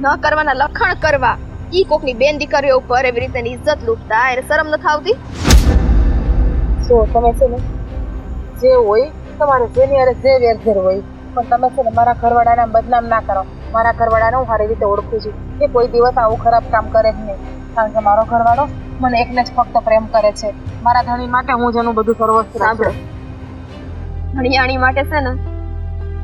ન કરવાના લખણ કરવા. ઈ કોકની બેન દીકરીઓ ઉપર એવી રીતે ઇજ્જત લૂંટતા એને શરમ નથી આવતી? જો તમે છે ને જે હોય તમારે જેની અરે જે વેરઝેર હોય પણ તમે છે ને મારા ઘરવાળાને બદનામ ના કરો. મારા ઘરવાળાને હું સારી રીતે ઓળખું છું. કે કોઈ દિવસ આવું ખરાબ કામ કરે જ નહીં. કારણ કે મારો ઘરવાળો મને એકને જ ફક્ત પ્રેમ કરે છે. મારા ધણી માટે હું જેનું બધું સર્વસ્વ સાંભળો. ભણિયાણી માટે છે ને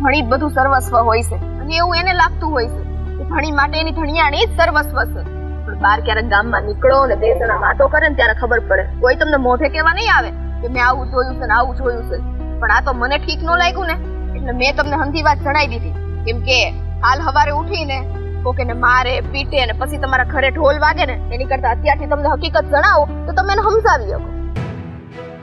ભણી જ બધું સર્વસ્વ હોય છે. અને એવું એને લાગતું હોય છે. ભણી માટે એની ધણિયાણી સર્વસ્વ છે. પણ બાર ક્યારેક ગામમાં નીકળો ને બે જણા વાતો કરે ને ત્યારે ખબર પડે. કોઈ તમને મોઢે કહેવા નહીં આવે કે મેં આવું જોયું છે ને આવું જોયું છે. પણ આ તો મને ઠીક ન લાગ્યું ને. એટલે મેં તમને હંધી વાત જણાવી દીધી. કેમ કે હાલ હવારે ઉઠીને કોકેને મારે, પીટે ને પછી તમારા ઘરે ઢોલ વાગે ને, એની કરતા અત્યારથી તમને હકીકત જણાવો તો તમે એને સમજાવી શકો.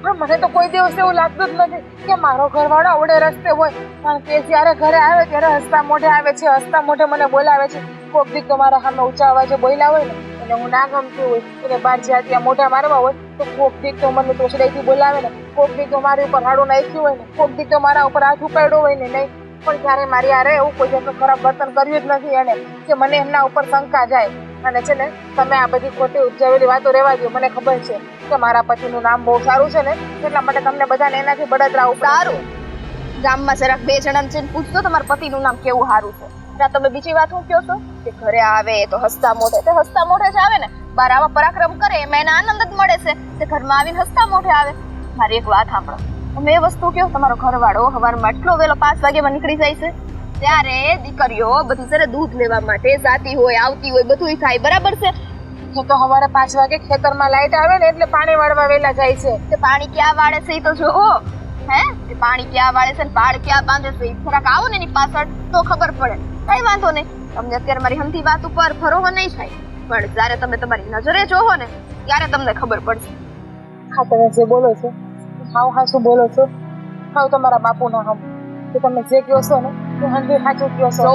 પણ મને તો કોઈ દિવસ એવું લાગતું જ નથી કે મારો ઘરવાળો આવડે રસ્તે હોય. કારણ કે જ્યારે ઘરે આવે ત્યારે હસતા મોઢે આવે છે, હસતા મોઢે મને બોલાવે છે. કોક દીક તો મારા સામે ઊંચા અવાજે હોય ને એને હું ના ગમતી હોય એને બાર જ્યાં ત્યાં મોઢા મારવા હોય, તો કોક દીક તો મને તોછડાઈથી બોલાવે ને, કોક દીક તો મારી ઉપર હાડું નાખ્યું હોય ને, કોક દીક તો મારા ઉપર હાથ ઉપાડ્યો હોય ને, નહીં. પણ જ્યારે મારી આરે એવું કોઈ જાતનું ખરાબ વર્તન કર્યું જ નથી એને, કે મને એમના ઉપર શંકા જાય. અને છે ને, તમે આ બધી ખોટી ઉપજાવેલી વાતો રહેવા દો મને ખબર છે. કે મારા પતિનું નામ બહુ સારું છે ને, એટલા માટે તમને બધાને એનાથી બળતરા સારું. ગામમાં જરાક બે જણાને છે પૂછજો તમારા પતિનું નામ કેવું સારું છે? ત્યાં તમે બીજી વાત હું કહો છો? કે ઘરે આવે તો હસતા મોઢે તો હસતા મોઢે જ આવે ને? બાર આવા પરાક્રમ કરે એમાં એને આનંદ જ મળે છે તે ઘરમાં આવીને હસતા મોઢે આવે. મારી એક વાત સાંભળો. તમે વસ્તુ કહો, તમારો ઘરવાળો સવારમાં એટલો વેલો પાંચ વાગ્યામાં નીકળી જાય છે. ત્યારે દીકરીઓ બધી જયારે દૂધ લેવા માટે જાતી હોય, આવતી હોય બધું થાય બરાબર છે? તો સવારે પાંચ વાગે ખેતરમાં લાઈટ આવે ને એટલે પાણી વાળવા વેલા જાય છે. તે પાણી ક્યાં વાળે છે તો જોવો. હે? તે પાણી ક્યાં વાળે છે ને પાડ ક્યાં બાંધે છે થોડાક આવો ને એની પાછળ તો ખબર પડે. કઈ વાંધો નહીં. તમને અત્યારે મારી હમથી વાત ઉપર ભરોસો નહીં થાય. પણ જ્યારે તમે તમારી નજરે જોવો ને ત્યારે તમને ખબર પડશે. હા તમે જે બોલો છો હાવ હા શું બોલો છો હાવ તમારા બાપુના હમ. તો તમે જે કહો છો ને એ હંડ્રેડ સાચું કહો છો.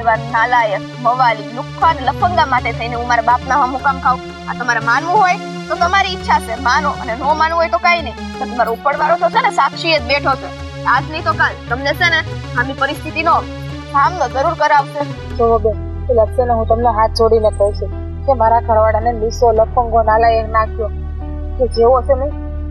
એવા નાલાયક મવાલી લુખ્ખા અને લફંગા માટે થઈને હું મારા બાપના હમ કામ ખાવ આ તમારે માનવું હોય તો તમારી ઈચ્છા છે, માનો અને નો માનવું હોય તો કાંઈ નહીં. તો તમારો ઉપરવાળો તો છે ને, સાક્ષી જ બેઠો છે. આજ નહીં તો કાલ તમને છે ને, આની પરિસ્થિતિનો સામનો જરૂર કરાવશે. જો બેન ને હું તમને હાથ જોડીને કહું છું કે મારા ઘરવાળાને લીસો લફંગો નાલાયક નાખ્યો. કે જેવો છે ને,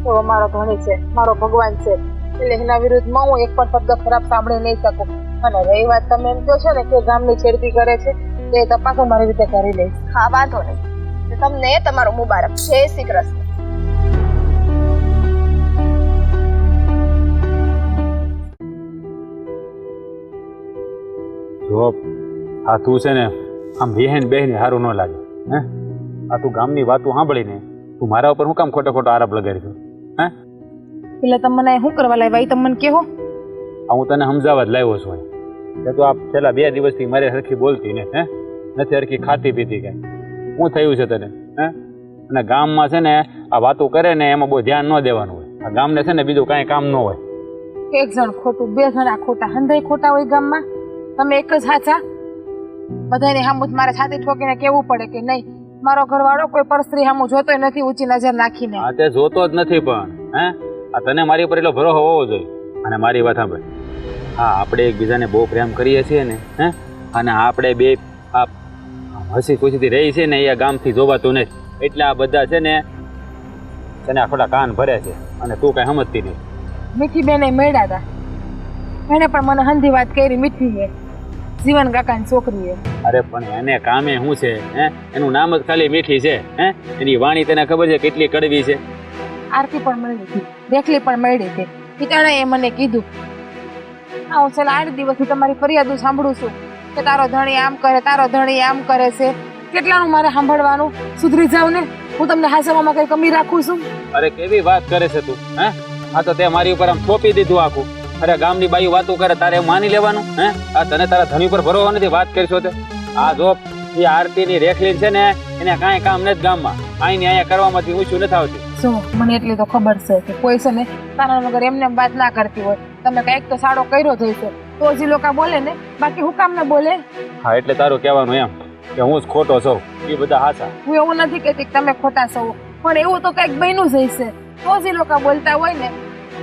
એવો મારો ધણી છે, મારો ભગવાન છે. એટલે એના વિરુદ્ધમાં હું એક પણ શબ્દ ખરાબ સાંભળી નહીં શકું. અને રહી વાત તમે એમ કહો છો ને કે ગામની છેડતી કરે છે તો એ તપાસ હું મારી રીતે કરી લઈશ. હા વાંધો નહીં. તમને તમારો મુબારક. જય શ્રી કૃષ્ણ. જો આ તું છે ને આમ બેહેન બેહેન સારું ન લાગે હે? આ તું ગામની વાતો સાંભળીને તું મારા ઉપર હું કામ ખોટો ખોટો આરોપ લગાડી છું હે? એટલે તમે મને શું કરવા લાવ્યા એ તમને મને કહો હું તને સમજાવવા જ લાવ્યો છું. કે તો આ છેલ્લા બે દિવસથી મારે સરખી બોલતી ને હે? નથી સરખી ખાતી પીતી કાંઈ શું થયું છે તને હે? અને ગામમાં છે ને આ વાતો કરે ને એમાં બહુ ધ્યાન ન દેવાનું હોય. આ ગામને છે ને બીજું કાંઈ કામ ન હોય. એક જણ ખોટું બે જણા ખોટા હંધાઈ ખોટા હોય ગામમાં. તમે એક જ સાચા? બધાને હામું મારે છાતી ઠોકીને કેવું પડે કે નહીં? મારો ઘરવાળો કોઈ પરસ્ત્રી હામું જોતોય નથી ઊંચી નજર નાખીને. આ તે જોતો જ નથી પણ હે? આ તને મારી ઉપર એટલો ભરોસો હોવો જોઈએ. અને મારી વાત સાંભળ. હા આપણે એકબીજાને બહુ પ્રેમ કરીએ છીએ ને હે? અને આપણે બે આ હસી ખુશીથી રહી છે ને એ ગામથી જોવાતું નથી એટલે આ બધા છે ને તને આ કાન ભરે છે અને તું કાંઈ સમજતી નહીં. મીઠી બેને મળ્યા હતા એને પણ મને હંધી વાત કરી મીઠી જીવન કાકાની છોકરી છે અરે પણ એને કામે શું છે હે? એનું નામ જ ખાલી મીઠી છે હે? એની વાણી તને ખબર છે કેટલી કડવી છે? આરતી પણ મળી હતી રેખલી પણ મળી હતી. પિતાણાએ મને કીધું હા હું છેલ્લા આઠ દિવસથી તમારી ફરિયાદો સાંભળું છું કે તારો ધણી આમ કરે તારો ધણી આમ કરે છે. કેટલાનું મારે સાંભળવાનું? સુધરી જાવ ને હું તમને હાસવામાં કઈ કમી રાખું છું? અરે કેવી વાત કરે છે તું હે? આ તો તે મારી ઉપર આમ થોપી દીધું આખું. અરે ગામની બાઈ વાતો કરે તારે માની લેવાનું હે? આ તને તારા ધણી ઉપર ભરોસો નથી વાત કરશો તે. આ જો એ આરતી ની રેખલી છે ને એને કાંઈ કામ નથી ગામમાં. આઈને અહીંયા કરવામાંથી ઊંચું નથી આવતી. શું? મને એટલી તો ખબર છે કે કોઈ છે ને તારા વગર એમને એમ વાત ના કરતી હોય. તમે કંઈક તો સાડો કર્યો જ હશે. તો જ લોકો બોલે ને બાકી હું કામ ને બોલે? હા એટલે તારું કહેવાનું એમ કે હું જ ખોટો છું. એ બધા હાચા. હું એવું નથી કહેતી કે તમે ખોટા છો. પણ એવું તો કંઈક બન્યું જ હશે. તો જ લોકો બોલતા હોય ને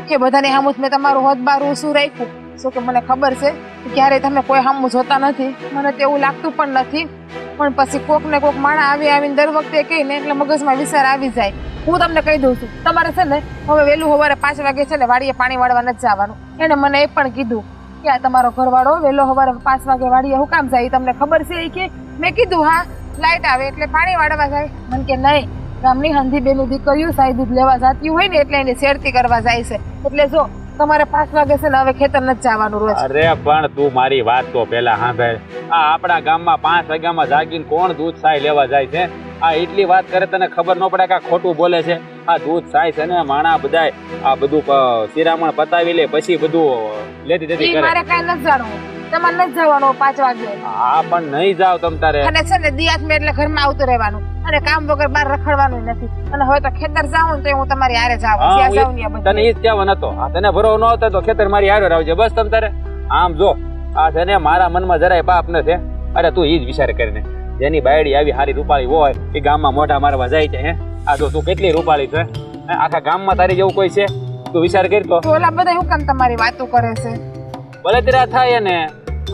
કે બધાને સામું મેં તમારું હોદબારું શું રાખ્યું? શું કે મને ખબર છે? કે ક્યારેય તમે કોઈ સામું જોતા નથી. મને તો એવું લાગતું પણ નથી. પણ પછી કોક ને કોક માણા આવી આવીને દર વખતે કહીને એટલે મગજમાં વિચાર આવી જાય. હું તમને કહી દઉં છું. તમારે છે ને, હવે વહેલું સવારે પાંચ વાગે છે ને વાડીએ પાણી વાળવા નથી જવાનું. એને મને એ પણ કીધું કે આ તમારો ઘરવાળો વહેલો સવારે પાંચ વાગે વાડીએ હું કામ જાય તમને ખબર છે એ કે? મેં કીધું, હા લાઇટ આવે એટલે પાણી વાળવા જાય. મને કે, નહીં, ગામની હંધી બેનું દીકરીઓ સાઈ દૂધ લેવા જતી હોય ને એટલે એની શેરતી કરવા જાય છે. એટલે જો તમારે પાંચ વાગે છે ને હવે ખેતર નથી જવાનું રોજ. અરે પણ તું મારી વાત તો પેલા સાંભળ. આ આપણા ગામમાં પાંચ વાગ્યામાં જાગીને કોણ દૂધ સાય લેવા જાય છે? આ એટલી વાત કરે તને ખબર ન પડે કે આ ખોટું બોલે છે. આ દૂધ સાય છે ને માણા બધાય આ બધું શિરામણ પતાવી લે પછી બધું લેતી દેતી કરે. મારે કાંઈ નથી જાણવું. તમારે નથી જવાનું પાંચ વાગે. હા પણ નહીં જાવ તમ તારે. અને છે ને દિયાસ મેં એટલે ઘરમાં આવતું રહેવાનું. અને કામ વગર બહાર રખડવાનું નથી. અને હવે તો ખેતર જાઉં ને તો હું તમારી હારે જાઉં. ત્યાં જાઉં ત્યાં તને ઈ જ કહેવાનો હતો તને ભરો ન હતો તો ખેતર મારી હારે આવજે બસ તમ તારે. આમ જો આ છે ને મારા મનમાં જરાય પાપ નથી અરે તું ઈ જ વિચાર કરીને. જેની બાયડી આવી હારી રૂપાળી હોય એ ગામમાં મોઢા મારવા જાય છે હે. આ જો તું કેટલી રૂપાળી છે? આખા ગામમાં તારી જેવું કોઈ છે? તું વિચાર કરતો તો. ઓલા બધા હું કામ તમારી વાતો કરે છે? બળતરા થાય ને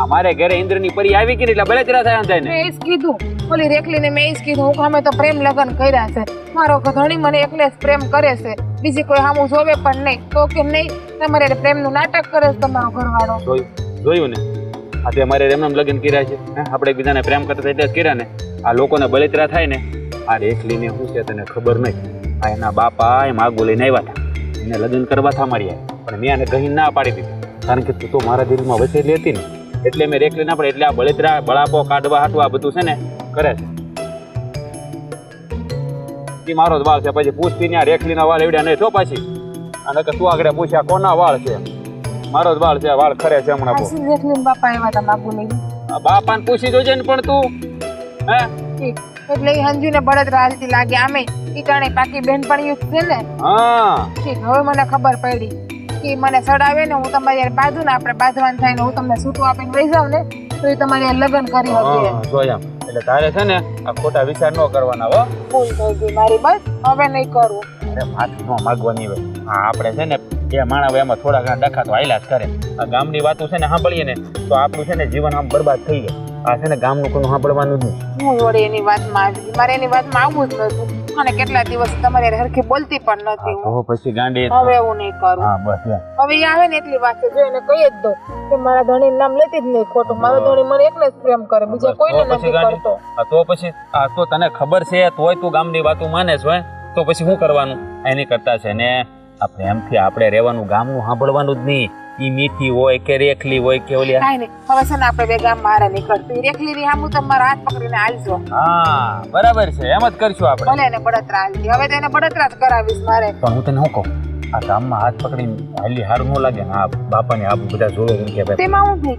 અમારે ઘરે ઇન્દ્રની પરી આવી ગઈ એટલે બળતરા થયા હતા થાય ને મેં એ જ કીધું. ઓલી રેખલીને મેં એ જ કીધું હું અમે તો પ્રેમ લગ્ન કર્યા છે. મારો ઘણી મને એકલે જ પ્રેમ કરે છે. બીજી કોઈ હામું જોવે પણ નહીં. તો કે નહીં? તમારે પ્રેમનું નાટક કરે છે તમારો ઘરવાળો. જોયું ને? આજે અમારે એમને એમ લગ્ન કર્યા છે. આપણે એકબીજાને પ્રેમ કરતા એટલે કર્યા ને. આ લોકોને બળતરા થાય ને આ રેખલીને શું છે તને ખબર નહીં. આ એના બાપા એ આગો લઈને આવ્યા હતા. એને લગ્ન કરવા થા મારી પણ મેં આને કહી ના પાડી દીધી. કારણ કે તું તો મારા દિલમાં વસેલી હતી ને. એટલે મેં રેખલી ના પડે એટલે આ બળતરા બળાપો કાઢવા હાટવા બધું છે ને કરે છે. મારો જ વાળ છે. પછી પૂછતી ને આ રેખલીના વાળ એવડ્યા નહીં. તો પાછી? અને કે તું આગળ પૂછ્યા કોના વાળ છે? મારો જ વાળ છે. વાળ ખરે છે હમણાં. બાપા ને પૂછી જોજે ને પણ તું. હે? એટલે એ હંજુને બળતરા હાલતી લાગે. આમે ઈ ટાણે પાકી બેનપણીયું છે ને? હા. હવે મને ખબર પડી. કે મને સડાવે ને હું તમારી યાર બાંધું ને આપણે બાંધવાનું થાય ને હું તમને છૂટું આપીને વહી જાઉં ને તો એ તમારી લગ્ન કરી હા, જો એટલે તારે છે ને આ ખોટા વિચાર ન કરવાના હો. ભૂલ થઈ ગઈ મારી બસ હવે નહીં કરું. અરે ન માગવાની હોય હા આપણે છે ને બે માણા એમાં થોડા ઘણા ડખા તો હાલ્યા જ કરે. આ ગામની વાતો છે ને સાંભળીએ ને તો આપણું છે ને જીવન આમ બરબાદ થઈ જાય. આ છે ને ગામનું કોઈ સાંભળવાનું જ નહીં. હું વળી એની વાતમાં આવી મારે એની વાતમાં આવવું જ નતું અને કેટલા દિવસ તમારે હરખી બોલતી પણ નથી હવે પછી ગાંડી હવે હું નહીં કરું. હા બસ હવે આવે ને એટલી વાત જો એને કહી જ દો કે મારા ધણી નામ લેતી જ નહીં ખોટું. મારો ધણી મને એકને જ પ્રેમ કરે બીજા કોઈને નથી કરતો. હા, તો પછી આ તો તને ખબર છે તોય તું ગામની વાતો માને છો તો પછી શું કરવાનું? એની કરતા છે ને આ પ્રેમથી આપણે રહેવાનું ગામનું સાંભળવાનું જ નહીં. ઈ મીઠી હોય કે રેખલી હોય કે ઓલી કાઈ નહીં. હવે છે ને આપણે બે ગામ મારા નીકળતી રેખલી ની સામું તમારા હાથ પકડીને હાલજો. હા બરાબર છે. એમ જ કરશું આપણે. ભલે એને બળતરા હાલતી હવે તેને બળતરા જ કરાવીશ મારે. પણ હું તને શું કહું? આ ગામમાં હાથ પકડીને હાલી હારું ન લાગે ને આ બાપાને આ બધા જોવે કે ભાઈ તેમાં હું થઈ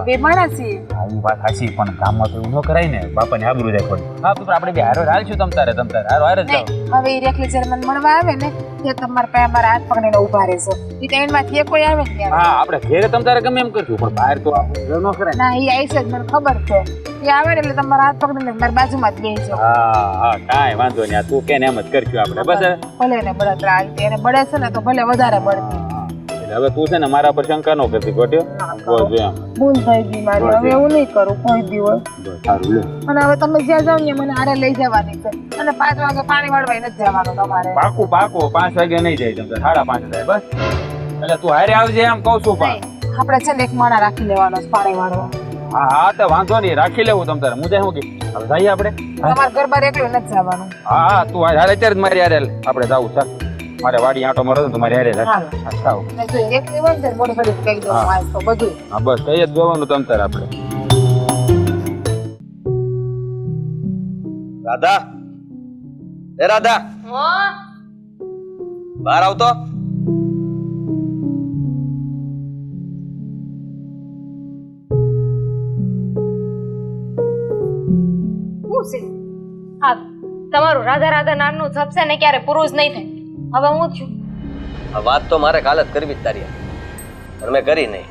તો બે માણસ છીએ આવી વાત સાચી પણ ગામમાં તો એવું ન કરાય ને. બાપાને આબરૂ જાય થોડી હા તો આપણે બે હારો હાલશું તમ તારે તમ તારે. હારો હારે જ જાઓ. હવે એ રેખલી જ્યારે મને મળવા આવે ને તે તમારા પાસે અમારા હાથ પકડીને ઊભા રહેશો. એ તો એમાંથી કોઈ આવે ને હા આપણે ઘેરે તમ તારે ગમે એમ કરશું પણ બહાર તો આપણે ન કરાય. ના એ આવીશ જ મને ખબર છે. એ આવે ને એટલે તમારા હાથ પકડીને મારી બાજુમાં જ બેસજો હા હા કાંઈ વાંધો નહીં. તું કે ને એમ જ કરશું આપણે. બસ ભલે એને બળતરા આવી એને બળે છે ને તો ભલે વધારે બળતી. હવે તું છે ને મારા પર શંકા ન કરતી ગોટ્યો બોલ જો એમ. ભૂલ થઈ ગઈ મારી. હવે એવું નહીં કરું કોઈ દિવસ. સારું લે અને હવે તમે જ્યાં જાવ ને મને આરે લઈ જવાની છે. અને પાંચ વાગે પાણી વાળવા નથી જવાનું તમારે. પાકું પાકું. પાંચ વાગે નહીં જાય તમે સાડા પાંચ થાય બસ. એટલે તું હારે આવજે એમ કહું છું પણ. આપણે છે ને એક માણા રાખી લેવાનો પાણી વાળવા. હા હા તો વાંધો નહીં. રાખી લેવું તમ તારે. મુજે શું કે? હવે જઈએ આપણે. તમારે ગરબા એકલું નથી જવાનું. હા હા તું હારે અત્યારે જ મારી હારે આપણે જાવું ચાલ મારે વાડી આંટો મારો તો તમારે હારે હાલ. હા. બસ કઈ જ જોવાનું તમ તાર આપણે રાધા. એ રાધા. બહાર આવતો? તમારું રાધા રાધા નામનું જપશે ને ક્યારે પૂરું જ નહીં થાય. હવે હું છું. આ વાત તો મારે કાલે જ કરવી જ તારી. પણ મેં કરી નહીં.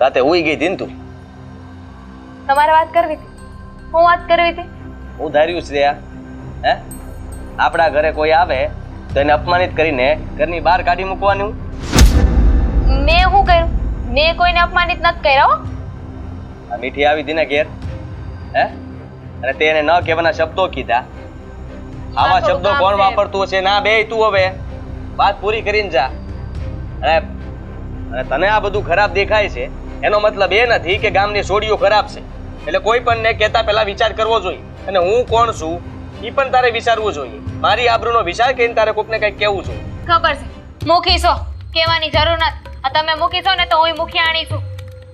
રાતે ઉઈ ગઈ હતી તું. તમારે વાત કરવી હતી? હું વાત કરવી હતી? હું ધાર્યું છે આ. હે? આપણા ઘરે કોઈ આવે તો એને અપમાનિત કરીને ઘરની બહાર કાઢી મૂકવાનું. મેં શું કર્યું? મેં કોઈને અપમાનિત નથી કર્યા હો. આ મીઠી આવી હતી ને ઘેર. હે? અને તે એને ન કહેવાના શબ્દો કીધા. આવા શબ્દો કોણ. વાપરતું હશે? ના બે તું હવે. વાત પૂરી કરીને જા. અને તને આ બધું ખરાબ દેખાય છે. એનો મતલબ એ નથી કે ગામની સોડીઓ ખરાબ છે. એટલે કોઈ પણ ને કહેતા પહેલા વિચાર કરવો જોઈએ. અને હું કોણ છું એ પણ તારે વિચારવું જોઈએ. મારી આબરૂનો વિચાર કરીને તારે કોકને કંઈક કહેવું જોઈએ. ખબર છે. મૂકીશો કહેવાની જરૂર નથી. આ તમે મૂકીશો ને તો હું મૂકીયાણી છું.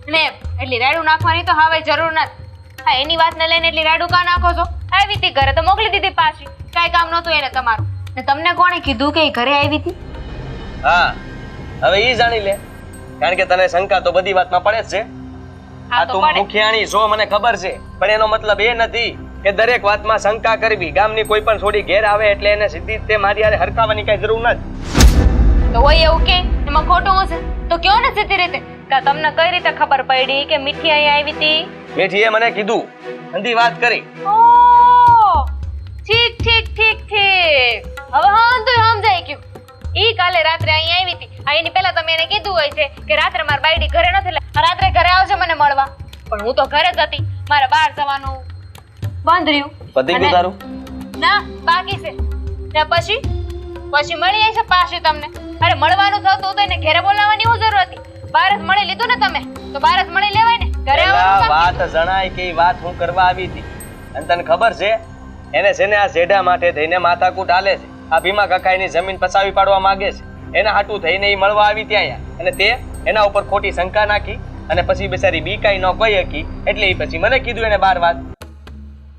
ને એટલી રાડું નાખવાની તો હવે જરૂર નથી. હા એની વાતને લઈને એટલી રાડું કા નાખો છો? આવી હતી ઘરે તો મોકલી દીધી પાછી. કાંઈ કામ નહોતું એને તમારું. ને તમને કોણે કીધું કે એ ઘરે આવી હતી? હા હવે ઈ જાણી લે. કારણ કે તને શંકા તો બધી વાતમાં પડે જ છે. આ તો મુખિયાણી છો મને ખબર છે. પણ એનો મતલબ એ નથી કે દરેક વાતમાં શંકા કરવી. ગામની કોઈ પણ છોડી ઘેર આવે એટલે એને સીધી તે મારી હારે હરખાવાની કઈ જરૂર નથી. તો હોય એવું કે? એમાં ખોટું હશે? તો કયો ને સીધી રીતે? કા તમને કઈ રીતે ખબર પડી કે મીઠી અહીંયા આવી હતી? મેઠીએ મને કીધું. અંધી વાત કરી. ઓહ, ઠીક ઠીક ઠીક ઠીક. હવે હા તો સમજાઈ ગયું. ઈ કાલે રાત્રે અહીંયા આવી હતી. આ એની પહેલા તમે એને કીધું હોય છે કે રાત્રે મારા બાયડી ઘરે નથી રાત્રે ઘરે આવજો મને મળવા. પણ હું તો ઘરે જ હતી. મારે બહાર જવાનું બંધ રહ્યું પતિ ગયું તારું? ના બાકી છે. ને પછી? પછી મળી છે પાછી તમને. અરે મળવાનું થતું તો એને ઘરે બોલાવવાની શું જરૂર હતી. બહાર જ મળી લીધું ને તમે? તો બહાર જ મળી લેવાય ને. ઘરે વાત જણાય કે વાત હું કરવા આવી હતી. અને તને ખબર છે? એને છે ને આ શેઢા માટે થઈને માથાકૂટ હાલે છે. આ ભીમા કકાઈની જમીન પસાવી પાડવા માંગે છે. એના હાટું થઈને એ મળવા આવી ત્યાં અને તે એના ઉપર ખોટી શંકા નાખી અને પછી બિચારી બીકાઈ ન કહી હકી. એટલે એ પછી મને કીધું એને બાર વાત.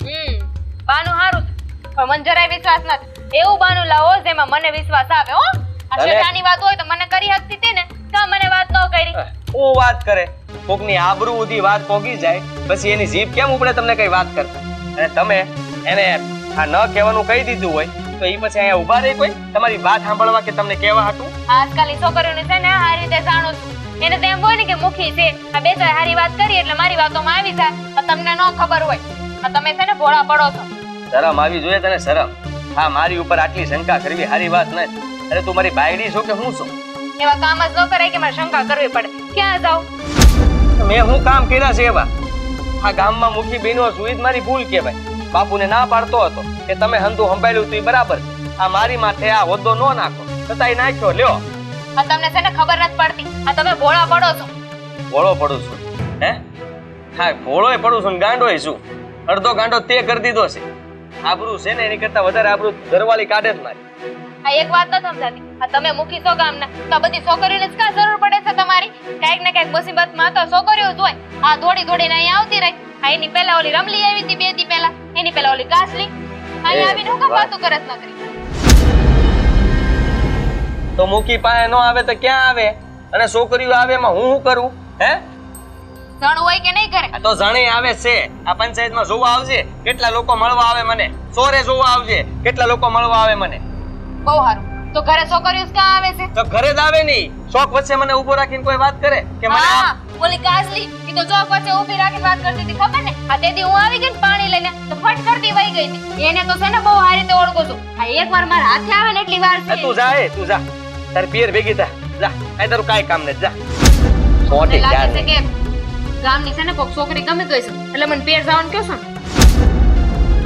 હમ બાનું હારું પણ મને જરાય વિશ્વાસ નથી. એવું બાનું લાવો જેમાં મને વિશ્વાસ આવે હો. આ શેઠાની વાત હોય તો મને કરી હકતી હતી ને તો મને વાત ન કરી. હું વાત કરે? કોકની આબરૂ ઉધી વાત પોગી જાય પછી એની જીભ કેમ ઉપડે તમને કઈ વાત કરતા? અને તમે? એને આ ન કહેવાનું કહી દીધું હોય તો એ પછી અહીંયા ઊભા રહી કોઈ? તમારી વાત સાંભળવા કે તમને કહેવા હતું? આજકાલની છોકરીઓને છે ને આ રીતે જાણો છું. એને તો એમ હોય ને કે મુખી છે. આ બે ચાર હારી વાત કરી એટલે મારી વાતોમાં આવી જાય. તમને ન ખબર હોય. આ તમે છે ને ભોળા પડો છો. શરમ આવી જોઈએ તને શરમ. હા મારી ઉપર આટલી શંકા કરવી હારી વાત નથી. અરે તું મારી બાયડી છો કે હું છું? એવા કામ જ ન કરાય કે મારે શંકા કરવી પડે. ક્યાં જાઉં? મેં હું કામ કર્યા છે એવા? આ ગામમાં મુખી બેનો જ મારી ભૂલ કહેવાય. બાપુને ના પાડતો હતો કે તમે હંધુ સંભાળ્યું તું બરાબર. આ મારી માથે આ હોદ્દો નો નાખો. છતાંય નાખ્યો લ્યો. આ તમને છે ને ખબર નથી પડતી. આ તમે ભોળા પડો છો. ભોળો પડું છું. હે? હા ભોળોય પડું છું ને ગાંડોય છું. અડધો ગાંડો તે કરી દીધો છે. આબરૂ છે ને એની કરતા વધારે આબરૂ ઘરવાળી કાઢે જ મારી. આ એક વાત નથી સમજાતી. આ તમે મૂકી છો ગામના. તો બધી છોકરીઓને જ કા જરૂર પડે છે તમારી? કાંઈક ને કાંઈક મુસીબતમાં તો છોકરીઓ જ હોય. આ દોડી દોડીને અહીંયા આવતી રહી. એની પહેલા ઓલી રમલી આવી હતી બે દી પહેલા. એની પહેલા ઓલી કાસલી અહીંયા આવીને હું કામ વાત. વાતું કરે છે નકરી. તો મૂકી પાસે નો આવે તો ક્યાં આવે? અને છોકરીઓ આવે એમાં હું શું કરું? હે? જણ હોય કે નહીં કરે તો જણે આવે છે. આ પંચાયતમાં જોવા આવજે. કેટલા લોકો મળવા આવે મને? સોરે જોવા આવજે. કેટલા લોકો મળવા આવે મને? બહુ સારું. તો ઘરે છોકરીઓ ક્યાં આવે છે? તો ઘરે જ આવે નહીં. શોખ વચ્ચે મને ઊભો રાખીને કોઈ વાત કરે? કે મને ઓલી કાજલી ઈ તો ચોક વચ્ચે ઊભી રાખી વાત કરતી હતી ખબર ને? આ તેથી હું આવી ગઈ ને પાણી લઈને તો ફટ કરતી વહી ગઈ હતી. એને તો છે ને બહુ સારી રીતે ઓળખો છું. આ એકવાર મારા હાથે આવે ને એટલી વાર તું જા એ તું જા. તાર પિયર ભેગી થા. જા આ તારું કાઈ કામ નથી જા. મને જાન છે કે ગામની છે ને કોક છોકરી ગમે ગઈ છે. એટલે મને પિયર જવાનું કહો છો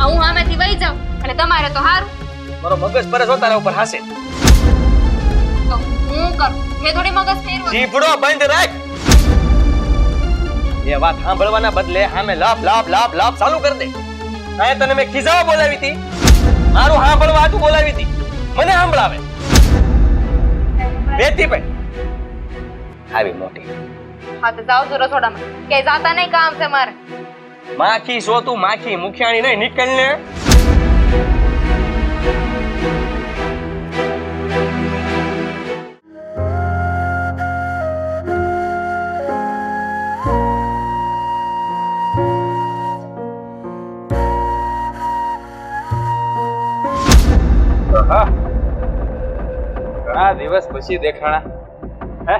આ હું આમાંથી વહી જાઉં અને તમારે તો હારું. મારો મગજ પર જો તારા ઉપર હાસે. તો હું કરું? મેં થોડી મગજ ફેરવું જીભડો બંધ રાખ. એ વાત સાંભળવાના બદલે સામે લાપ લાપ લાપ લાપ ચાલુ કરી દે. અહીંયા તને મેં ખીજાવા બોલાવી હતી. મારું સાંભળવા હાટું બોલાવી હતી. મને સાંભળાવે. બેથી પણ આવી મોટી. હા તો જાઓ છું રસોડામાં. કે જાતા નહીં કામ છે મારે. માખી સોતું માખી મુખિયાણી નહીં નીકળ ને. ઘણા દિવસ પછી દેખાણા. હે?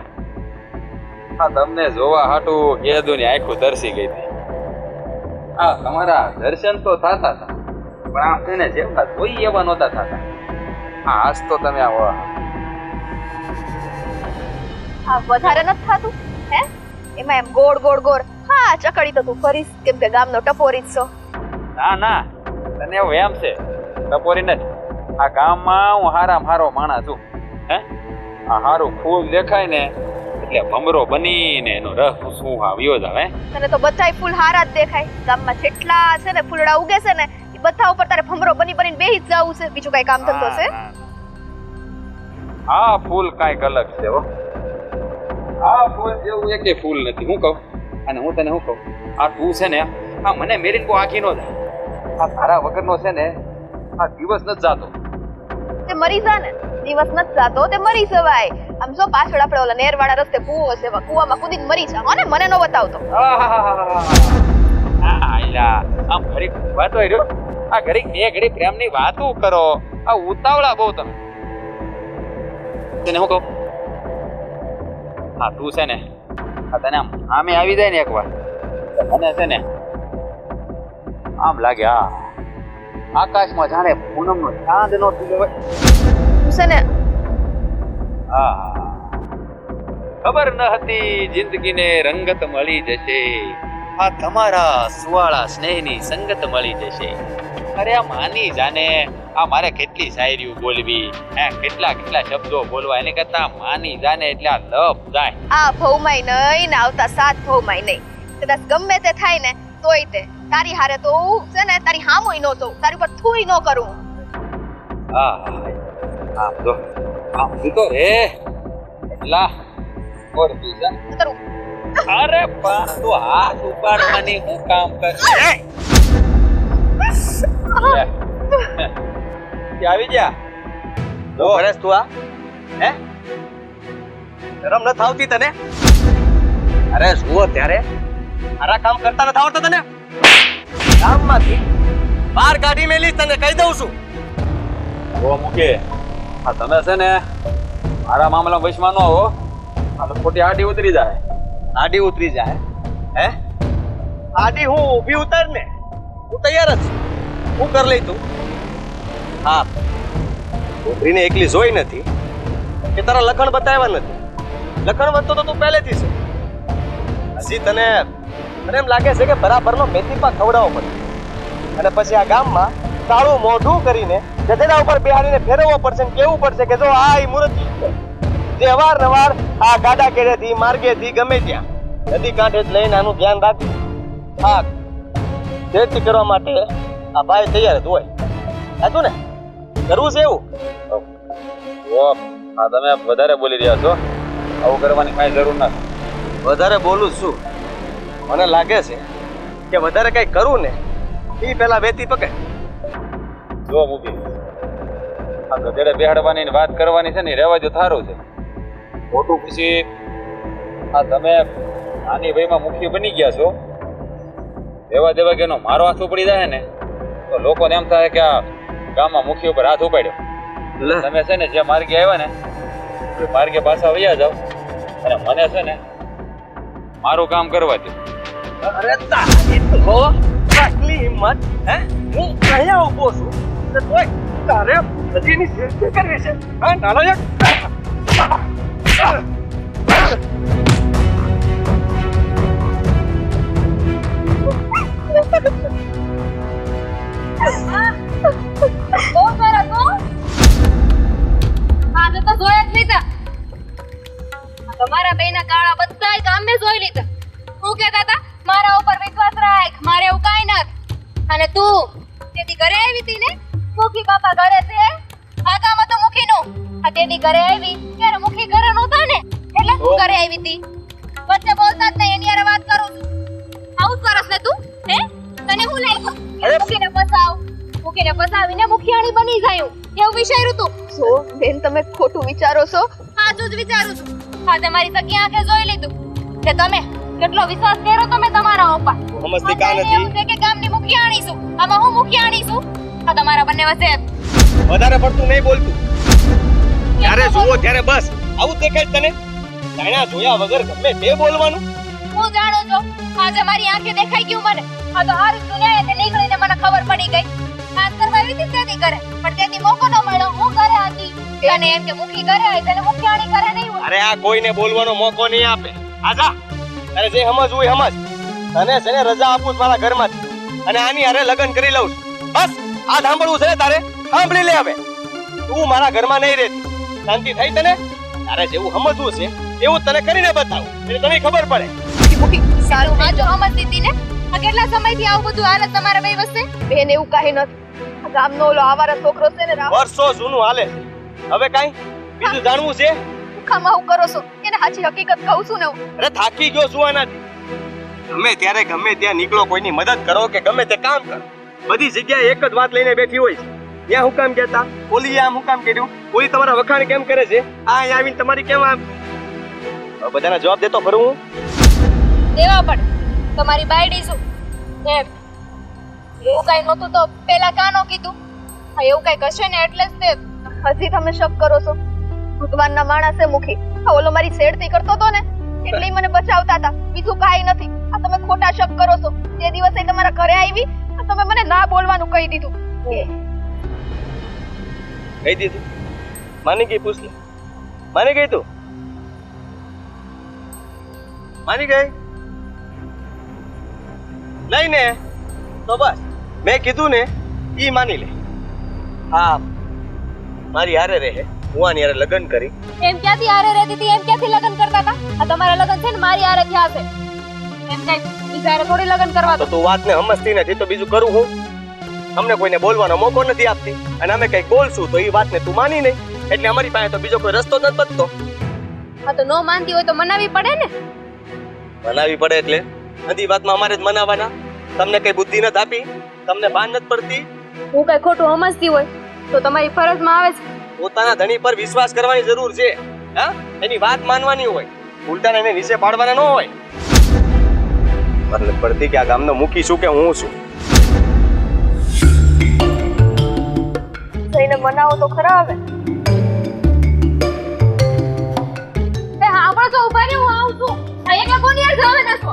હા તમને જોવા હાટું ગેદુની આંખો તરસી ગઈ હતી. હા તમારા દર્શન તો થતા હતા પણ આમ છે ને જેટલા કોઈ એવા નહોતા થતા. હા આજ તો તમે આવો. આ વધારે નથી થતું હે? એમાં એમ ગોળ ગોળ ગોળ. હા ચકડી તો તું ફરીશ કેમ કે ગામનો ટપોરી જ છો. ના ના તને એવું એમ છે ટપોરી નથી. આ ગામમાં હું હારામ હારો માણસ છું. હે? આ હારું ફૂલ દેખાય ને એટલે ભમરો બનીને એનો રસ શું આવ્યો જ આવે. તને તો બધાય ફૂલ હારા જ દેખાય. ગામમાં જેટલા છે ને ફૂલડા ઉગે છે ને એ બધા ઉપર તારે ભમરો બની બનીને બેહી જ જવું છે. બીજું કઈ કામ ધંધો છે? આ ફૂલ કાંઈક અલગ છે હો. આ ફૂલ જેવું એકે ફૂલ નથી. હું કહું? અને હું તને શું કહું? આ તું છે ને આ મને મેરીન કો આખી નો જાય આ તારા વગરનો છે ને આ દિવસ નથી જાતો. તે મરી જા ને. દિવસ નથી થતો તે મરી જવાય. આમ જો પાછળ આપણે ઓલા નેરવાળા રસ્તે કૂવો છે કૂવામાં કૂદીને મરી જાવ હો ને મને નો બતાવતો. આમ ઘડીક ઊભા તો. આ ઘડીક બે ઘડી પ્રેમની વાતો કરો. આ ઉતાવળા બહુ તમે. તને હું કહું? હા, તું છે ને, આ તને આમ આમે આવી જાય ને એકવાર. મને છે ને, આમ લાગે આ આકાશમાં જાણે પૂનમનો ચાંદ નો થયો હોય. તું ને હા. ખબર ન હતી જિંદગીને રંગત મળી જશે. આ તમારા સુવાળા સ્નેહની સંગત મળી જશે. અરે આ માની જાને આ મારે કેટલી શાયરીઓ બોલવી? હે કેટલા કેટલા શબ્દો બોલવા? એને કરતા માની જાને એટલે આ લપ જાય. આ ભૌમાઈ નહીં ને આવતા સાત ભૌમાઈ નહીં. કદાચ ગમે તે થાય ને તોય તે. તારી હારે તો છે ને તારી હામુય નો થવું તારી ઉપર થુય નો કરું. હા હા તો આમ તો રે. એટલા ઓર બીજા કરું? અરે બા તું હાથ ઉપાડવાની હું કામ કર આવી જા. તો ગણેશ તું આ? હે? શરમ ન થાવતી તને? અરે જુઓ ત્યારે. મારા કામ કરતા નથી આવડતા તને? ગામમાંથી બહાર કાઢી મેલી તને કહી દઉં છું. ઓ મુકે આ તમે છે ને મારા મામલા વશમાં નો આવો આ તો ખોટી આડી ઉતરી જાય. આડી ઉતરી જાય. હે? આડી હું ઊભી ઉતાર ને હું તૈયાર જ હું કરી લઈ તું. હા. છોકરીને એકલી જોઈ નથી કે તારા લખણ બતાવ્યા નથી. લખણ વધતો તો તું પહેલેથી છે. હજી તને મને એમ લાગે છે કે બરાબરનો મેથી પાક ખવડાવવો પડે. અને પછી આ ગામમાં તાળું મોઢું કરીને ગધેડા ઉપર બિહારીને ફેરવવો પડશે ને કેવું પડશે કે જો આ એ મૂર્તિ જે અવારનવાર આ ગાડા કેડેથી માર્ગેથી ગમે ત્યાં. નદી કાંઠે જ લઈને આનું ધ્યાન રાખી. હા ખેતી કરવા માટે આ ભાઈ તૈયાર જ હોય. સાચું ને? કરવું છે એવું? હા આ તમે વધારે બોલી રહ્યા છો. આવું કરવાની કાંઈ જરૂર નથી. વધારે બોલું છું. મને લાગે છે કે વધારે કઈ કરવું ને એ પેલા વેતી પકે જો મૂકી આ ગધેડે બેહાડવાની વાત કરવાની છે ને રહેવા જો થારું છે. મોટું પછી આ તમે નાની ભાઈમાં મુખ્ય બની ગયા છો. એવા દેવા કે મારો હાથ ઉપડી જાય ને તો લોકોને એમ થાય કે આ ગામમાં મુખ્ય ઉપર હાથ ઉપાડ્યો. તમે છે ને જે માર્ગે આવ્યા ને એ માર્ગે પાછા વૈયા જાઓ. અને મને છે ને મારું કામ કરવા દો અરે તારી તો આટલી હિંમત હે? હું અહીંયા ઊભો છું. ને તોય તારે નદીની સૃષ્ટિ કરવી છે. હા નાલાયક તમારા બેના કાળા બધાય ગામે જોઈ લીધા. હું કેતા હતા? રાખ મારે એવું કાંઈ નાખ અને તું તેથી ઘરે આવી હતી ને? મુખી બાપા ઘરે છે. આ ગામ તો મુખી નું આ તેથી ઘરે આવી. ત્યારે મુખી ઘરે નહોતા ને? એટલે તું ઘરે આવી હતી. વચ્ચે બોલતા જ નહીં એની હારે વાત કરું આવું સરસ ને તું હે? તને હું લાગ્યું? મુખીને ફસાવ. મુખીને ફસાવીને મુખિયાણી બની જાય. એવું વિચાર્યું તું? સો બેન તમે ખોટું વિચારો છો. સાચું જ વિચારું છું. હા તમારી સગી આંખે જોઈ લીધું. કે તમે કેટલો વિશ્વાસ કર્યો તમે તમારા ઉપર? સમજતી કાં નથી? કે ગામની મુખિયાણી છું. આમાં હું મુખિયાણી છું? આ તમારા બંને વચ્ચે વધારે પડતું નહીં બોલતું. ત્યારે જુઓ ત્યારે બસ આવું દેખાય તને? જાણ્યા જોયા વગર ગમે તે બોલવાનું. હું જાણું છું. આજે મારી આંખે દેખાઈ ગયું મને. આ તો હાર દુનિયાએ તે નીકળીને મને ખબર પડી ગઈ. વાત કરવા આવી હતી તેથી કરે પણ તેથી મોકો ન મળ્યો. હું ઘરે હતી. અને એમ કે મુખી ઘરે આવી તને મુખિયાણી કરે નહીં હોય. અરે આ કોઈને બોલવાનો મોકો નહીં આપે. આજા. તારે જે સમજવું હોય સમજ તને છે ને રજા આપું મારા ઘરમાં અને આની હારે લગ્ન કરી લઉં બસ આ સાંભળવું છે તારે? સાંભળી લે હવે. તું મારા ઘરમાં નહીં રહેતી. શાંતિ થઈ તને? તારે જેવું સમજવું છે એવું તને કરીને બતાવું. એટલે તને ખબર પડે. સારું આ જો. અમર દીધી ને? આ કેટલા સમયથી આવું બધું હાલત તમારા બે વચ્ચે? બેન એવું કાંઈ નથી. ગામનો ઓલો આવારા છોકરો છે ને વર્ષો જૂનું હાલે. હવે કાંઈ? બીજું જાણવું છે? ખામાં હું કરો છો? એને સાચી હકીકત કહું છું ને હું. અરે થાકી ગયો છું આનાથી. ગમે ત્યારે ગમે ત્યાં નીકળો કોઈની મદદ કરો કે ગમે તે કામ કરો. બધી જગ્યાએ એક જ વાત લઈને બેઠી હોય છે. ત્યાં હું કામ કહેતા? ઓલી આમ હું કામ કર્યું? ઓલી તમારા વખાણ કેમ કરે છે? આ અહીં આવીને તમારી કેમ આમ? બધાને બધાના જવાબ દેતો ખરું હું. દેવા પડે. તમારી બાયડી શું એમ. એવું કઈ નહોતું તો પેલા કાનો કીધું? હા એવું કઈ કશે ને એટલે જ તે હજી તમે શક કરો છો. ભગવાનના માણસે મુખી ઓલો મારી છેડતી કરતો હતો ને, એટલે મને બચાવતા હતા. બીજું કાંઈ નથી. આ તમે ખોટા શક કરો છો. તે દિવસે તમારા ઘરે આવી તમે મને ના બોલવાનું કહી દીધું. કહી દીધું? માની ગઈ પૂછ માની ગઈ તું? માની ગઈ? નહીં ને. તો બસ. મેં કીધું ને, ઈ માની લે. હા. મારી હારે રહે. હું આની હારે લગ્ન કરી. એમ ક્યાંથી હારે રહેતી હતી? એમ ક્યાંથી લગ્ન કરતા હતા? આ તમારા લગ્ન છે ને મારી હારે થયા છે. એમ કઈ બીજા હારે થોડી લગ્ન કરવા તો તું વાતને સમજતી નથી તો બીજું કરું હું? અમને કોઈને બોલવાનો મોકો નથી આપતી. અને અમે કઈ બોલશું તો એ વાતને તું માની નહીં એટલે અમારી પાસે તો બીજો કોઈ રસ્તો નથી બચતો. હા તો નો માનતી હોય તો મનાવી પડે ને. મનાવી પડે એટલે? નથી વાતમાં અમારે જ મનાવવાના તમને કઈ બુદ્ધિ નથી આપી? તમને ભાન નથી પડતી? હું કઈ ખોટું સમજતી હોય તો તમારી ફરજમાં આવે છે. પોતાના ધણી પર વિશ્વાસ કરવાની જરૂર છે હા? એની વાત માનવાની હોય ઉલટાને એને નીચે પાડવાના ન હોય. મતલબ પડતી કે આ ગામનો મૂકી શું કે હું છું? થઈને મનાવો તો ખરા આવે એ હા તો ઊભા રહે હું આવું છું. આ કોની યાર જવાના છો